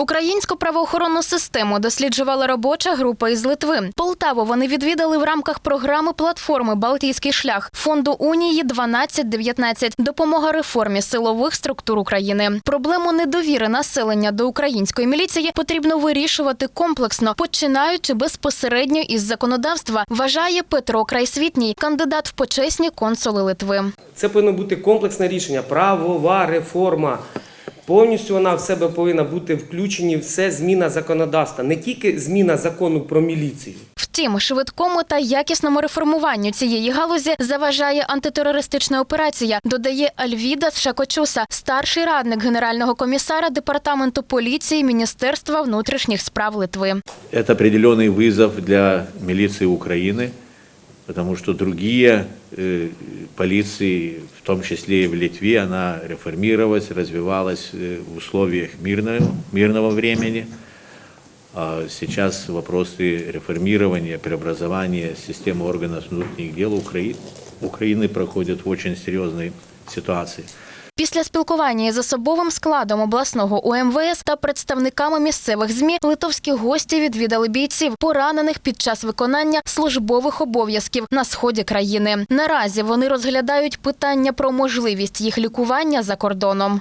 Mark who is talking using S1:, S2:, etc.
S1: Українську правоохоронну систему досліджувала робоча група із Литви. Полтаву вони відвідали в рамках програми платформи Балтійський шлях фонду Унії 1219 допомога реформі силових структур України. Проблему недовіри населення до української міліції потрібно вирішувати комплексно, починаючи безпосередньо із законодавства. Вважає Петро Крайсвітній, кандидат в почесні консули Литви.
S2: Це повинно бути комплексне рішення, правова реформа. Повністю вона в себе повинна бути включені все зміна законодавства, не тільки зміна закону про міліцію.
S1: Втім, швидкому та якісному реформуванню цієї галузі заважає антитерористична операція, додає Альвідас Шакочуса, старший радник генерального комісара департаменту поліції Міністерства внутрішніх справ Литви.
S3: Это определенный вызов для милиции Украины, потому что другие э, полиции, в том числе и в Литве, она реформировалась, развивалась э, в условиях мирного, мирного времени. А сейчас вопросы реформирования, преобразования системы органов внутренних дел Украины, Украины проходят в очень серьезной ситуации.
S1: Після спілкування із особовим складом обласного УМВС та представниками місцевих змі литовські гості відвідали бійців, поранених під час виконання службових обов'язків на сході країни. Наразі вони розглядають питання про можливість їх лікування за кордоном.